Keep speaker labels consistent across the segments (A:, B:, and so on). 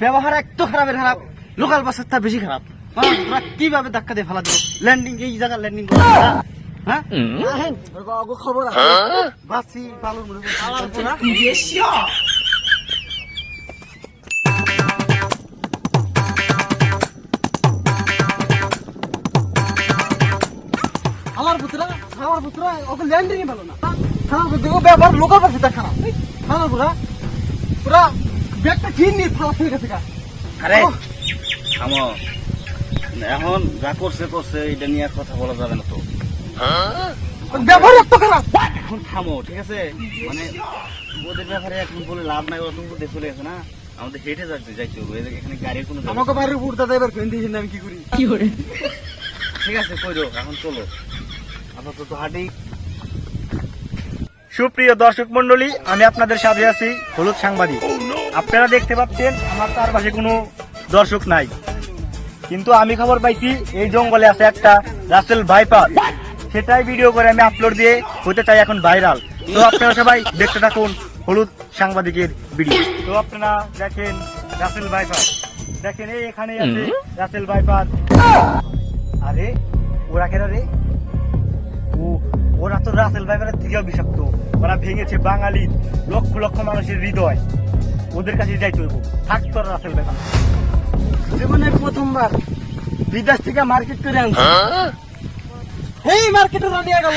A: ব্যবহার এত খারাপের খারাপ লোকাল বাসের তা বেশি খারাপ। হ্যাঁ, কীভাবে ধাক্কা দিয়ে ফেলা দেবো? ল্যান্ডিং এই জায়গা ল্যান্ডিং হ্যাঁ? খবর আছে। হ্যাঁ? মনে
B: আমার পুত্রা আমার ওকে ল্যান্ডিং ভালো না। আমার পুত্র ব্যাপার লোকাল বাসে তা খারাপ আমার পুরা পুরা ব্যাগটা কিন নিয়ে ফালা গেছে।
A: আরে থামো। এখন যা করছে করছে এটা নিয়ে কথা বলা যাবে না তো।
B: ব্যবহার এত খারাপ।
A: এখন থামো ঠিক আছে? মানে ওদের ব্যাপারে এখন বলে লাভ নাই ওরা তুমি চলে গেছে না? আমাদের হেঁটে যাচ্ছে যাইতে হবে। এখানে গাড়ির কোনো
B: আমাকে বাইরে উড়তে দেবে কেন দিয়েছেন আমি কি করি?
A: ঠিক আছে কই এখন চলো। আপাতত হাঁটি।
C: সুপ্রিয় দর্শক মন্ডলী আমি আপনাদের সাথে আছি হলুদ সাংবাদিক। আপনারা দেখতে পাচ্ছেন আমার তার পাশে কোনো দর্শক নাই। কিন্তু আমি খবর পাইছি এই জঙ্গলে আছে একটা রাসেল ভাইপার। সেটাই ভিডিও করে আমি আপলোড দিয়ে হতে চাই এখন ভাইরাল তো আপনারা সবাই দেখতে থাকুন হলুদ সাংবাদিকের ভিডিও তো আপনারা দেখেন রাসেল ভাইপার। দেখেন এই এখানে আছে রাসেল ভাইপার। আরে ওরা কেন রে? ও ওরা তো রাসেল ভাইপারের থেকেও বিষাক্ত। ওরা ভেঙেছে বাঙালির লক্ষ লক্ষ মানুষের হৃদয়। ওদের কাছে যাইতে হইব। থাকতো রাসেল ভাইপার
B: জীবনে প্রথমবার
A: বিদেশ থেকে মার্কেট করে আনছি।
B: এই মার্কেটে নিয়ে গেল।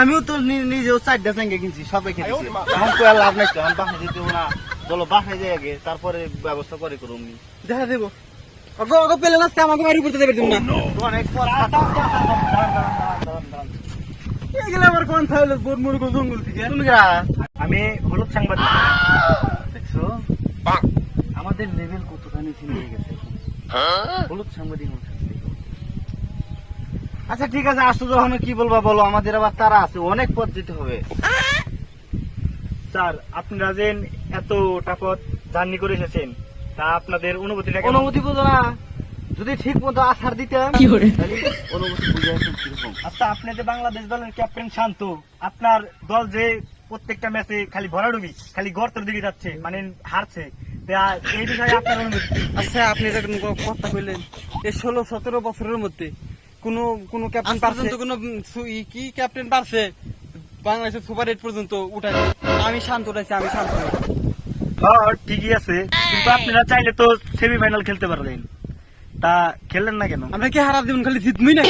A: আমিও তো নিজেও চারটা সঙ্গে কিনছি সবে খেয়েছি এখন তো আর লাভ নাই তো এখন বাসায় যেতে না। চলো বাসায় যাই আগে তারপরে ব্যবস্থা করে করুন
B: দেখা দেবো। ওকে ওকে পেলে না দেবে তুমি না। এগুলো আমার কোন জঙ্গল থেকে?
C: আমি হলুদ সাংবাদিক।
A: দেখছ? আমাদের লেভেল কতখানি গেছে? হলুদ সাংবাদিক আচ্ছা ঠিক আছে আসতো যখন, কি বলবা বলো? আমাদের আবার তারা আছে, অনেক পথ যেতে হবে।
C: স্যার, আপনারা যে এতটা পথ জার্নি করে এসেছেন। তা আপনাদের অনুভূতিটা?
A: অনুমতি বুঝো না। যদি ঠিক মতো আসার বুঝে
C: আচ্ছা আপনি যে বাংলাদেশ দলের ক্যাপ্টেন শান্ত আপনার দল যে প্রত্যেকটা ম্যাচে খালি ভরাডুবি খালি গর্তের দিকে যাচ্ছে মানে হারছে এই বিষয়ে আপনার অনুভূতি
B: আচ্ছা আপনি এটা কোনো কথা কইলেন এই ষোলো সতেরো বছরের মধ্যে কোন কোন ক্যাপ্টেন পারছে? কোন কি ক্যাপ্টেন পারছে? বাংলাদেশের সুপার এইট পর্যন্ত উঠাই আমি শান্ত উঠাইছি আমি শান্ত।
C: ঠিকই আছে। কিন্তু আপনারা চাইলে তো সেমিফাইনাল খেলতে পারলেন। তা খেললেন না কেন?
B: আমরা কি হারা দিবেন খালি জিতমই না?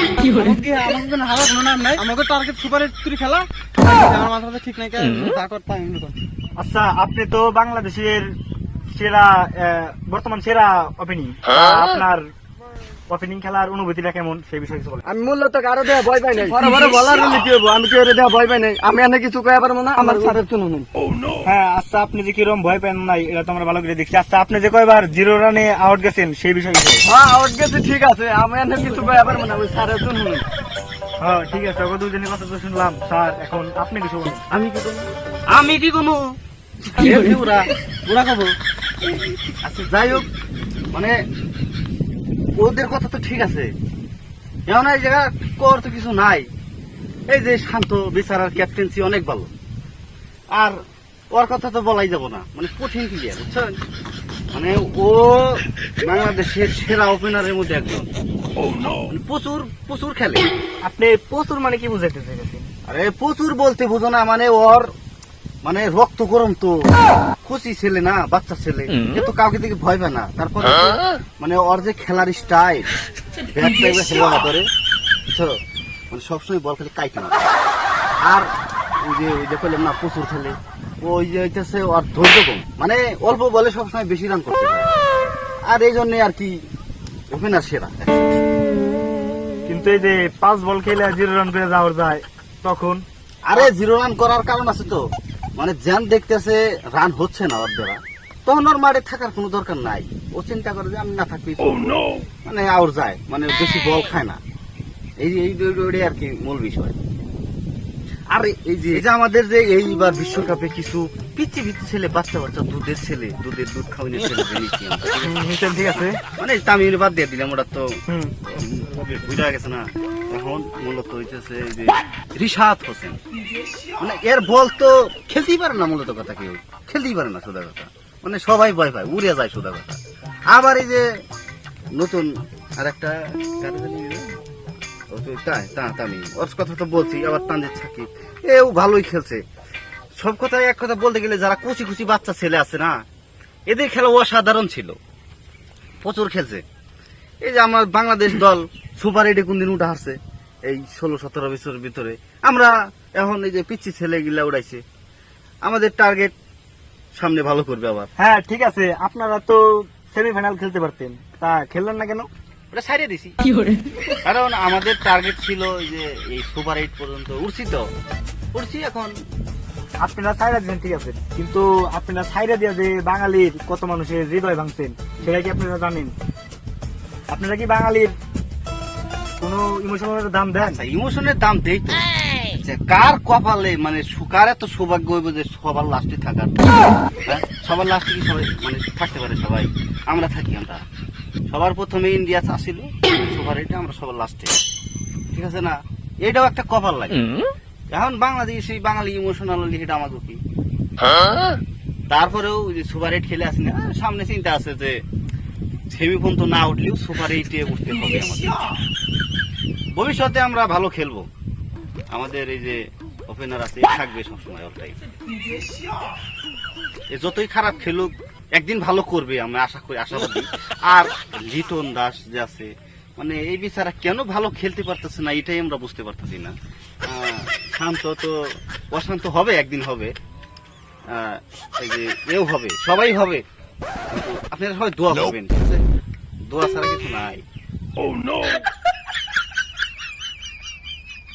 B: কোনো নাম নাই। আমাকে টার্গেট সুপার এইট তুই খেলা। আমার মাথাটা ঠিক নাই
C: আচ্ছা আপনি তো বাংলাদেশের সেরা আহ, বর্তমান সেরা অপিনি আপনার ওপেনিং খেলার অনুভূতিটা কেমন? সেই বিষয়ে কিছু বলেন।
B: আমি মূলত কারও দেওয়া ভয় পাই নাই। বড় বড় বলার জন্য কি হব আমি কি ওরে দেওয়া ভয় পাই নাই? আমি এনে কিছু কয়ে পারব না? আমার সারের চুনো নেই
C: হ্যাঁ আচ্ছা আপনি যে কীরকম ভয় পেন নাই এটা তো আমরা ভালো করে দেখছি। আচ্ছা আপনি যে কয়বার জিরো রানে আউট গেছেন সেই বিষয়ে কিছু
B: হ্যাঁ আউট গেছে ঠিক আছে। আমি এনে কিছু কয়ে পারব না ওই চুনো নেই
C: হ্যাঁ ঠিক আছে ওকে দুজনের কথা তো শুনলাম। স্যার এখন আপনি কিছু বলুন।
A: আমি কি আমি কি করব? ওরা ওরা খাব আচ্ছা যাই হোক মানে ওদের কথা তো ঠিক আছে। এমন এই জায়গা কর তো কিছু নাই। এই যে শান্ত বিচারার ক্যাপ্টেন্সি অনেক ভালো। আর ওর কথা তো বলাই যাব না। মানে কঠিন ক্লিয়ার বুঝছেন? মানে ও বাংলাদেশের সেরা ওপেনারের মধ্যে একজন। মানে প্রচুর প্রচুর খেলে।
C: আপনি প্রচুর মানে কি বুঝাইতে চাইছেন
A: আরে প্রচুর বলতে বুঝো না মানে ওর মানে রক্ত গরম তো। খুশি ছেলে না বাচ্চা ছেলে। এ তো কাউকে দেখে ভয় পায় না। তারপরে মানে ওর যে খেলার স্টাইল ব্যাট টাইপের খেলা ধরে বুঝছ? মানে সবসময় বল খেলে কাইটে না। আর ওই যে ওই যে কইলাম না প্রচুর খেলে। ওই যে হইতেছে ওর ধৈর্য কম। মানে অল্প বলে সবসময় বেশি রান করতে আর এই জন্য আর কি ওপেনার সেরা।
C: কিন্তু এই যে পাঁচ বল খেলে জিরো রান করে যাওয়ার যায় তখন?
A: আরে জিরো রান করার কারণ আছে তো। মানে জ্যান দেখতেছে রান হচ্ছে না ওর দ্বারা তখন ওর মাঠে থাকার কোনো দরকার নাই। ও চিন্তা করে যে আমি না থাকবি মানে আউট যায় মানে বেশি বল খায় না। এই যে এই আর কি মূল বিষয়। আর এই যে এই যে আমাদের যে এইবার বিশ্বকাপে কিছু পিচ্ছি পিচ্ছি ছেলে বাচ্চা বাচ্চা দুধের ছেলে দুধের দুধ খাওয়ানোর ছেলে ঠিক আছে?
C: হুম, ঠিক আছে।
A: মানে তামিমের বাদ দিয়ে দিলাম ওটা তো বুঝা গেছে না। এখন মূলত হইতেছে এই যে রিশাদ হোসেন। মানে এর বল তো খেলতেই পারে না মূলত কথা কেউ। খেলতেই পারে না সোজা কথা। মানে সবাই ভয় পায়, উড়ে যায় সোজা কথা। আবার এই যে নতুন আর একটা তো কথা তো বলছি, আবার ভালোই খেলছে। সব কথা এক কথা বলতে গেলে যারা কুচি কুচি বাচ্চা ছেলে আছে না, এদের খেলা অসাধারণ ছিল। প্রচুর খেলছে। এই যে আমার বাংলাদেশ দল সুপার এইটে কোনদিন উঠে আসছে এই ষোলো সতেরো বছরের ভিতরে। আমরা এখন এই যে পিচ্ছি ছেলে গিলা উড়াইছে। আমাদের টার্গেট সামনে ভালো করবে আবার।
C: হ্যাঁ ঠিক আছে। আপনারা তো সেমিফাইনাল খেলতে পারতেন। তা খেললেন না কেন?
A: ওটা সারিয়ে দিছি। কারণ আমাদের টার্গেট ছিল ওই যে এই সুপার এইট পর্যন্ত উঠছি তো। উঠছি এখন।
C: আপনারা সাইরা দিলেন ঠিক আছে। কিন্তু আপনারা সাইরা দিয়ে যে বাঙালির কত মানুষের হৃদয় ভাঙছেন সেটা কি আপনারা জানেন? আপনারা কি বাঙালির কোনো ইমোশনাল দাম দেন?
A: আচ্ছা ইমোশনের দাম দেই তো। যে কার কপালে মানে সু- কার এত সৌভাগ্য হইব যে সবার লাস্টে থাকার হ্যাঁ? সবার লাস্টে কি সবাই মানে থাকতে পারে সবাই? আমরা থাকি আমরা। সবার প্রথমে ইন্ডিয়া আসিল সবার এটা আমরা সবার লাস্টে ঠিক আছে না? এটাও একটা কপাল লাগে। এখন বাংলাদেশি বাঙালি ইমোশনাল এটা আমাকে কি? তারপরেও ওই সুপার এইট খেলে আসি না সামনে চিন্তা আছে যে সেমি পর্যন্ত না উঠলেও সুপার এইটে উঠতে হবে ভবিষ্যতে আমরা ভালো খেলব। আমাদের এই যে ওপেনার আছে থাকবে সবসময় এ যতই খারাপ খেলুক, একদিন ভালো করবে আমরা আশা করি, আশাবাদী। আর লিটন দাস যে আছে মানে এই বিচারা কেন ভালো খেলতে পারতেছে না, এটাই আমরা বুঝতে পারতেছি না। শান্ত তো, অশান্ত হবে, একদিন হবে। এই যে এও হবে, সবাই হবে। আপনারা সবাই দোয়া করবেন ঠিক আছে? দোয়া ছাড়া কিছু নাই।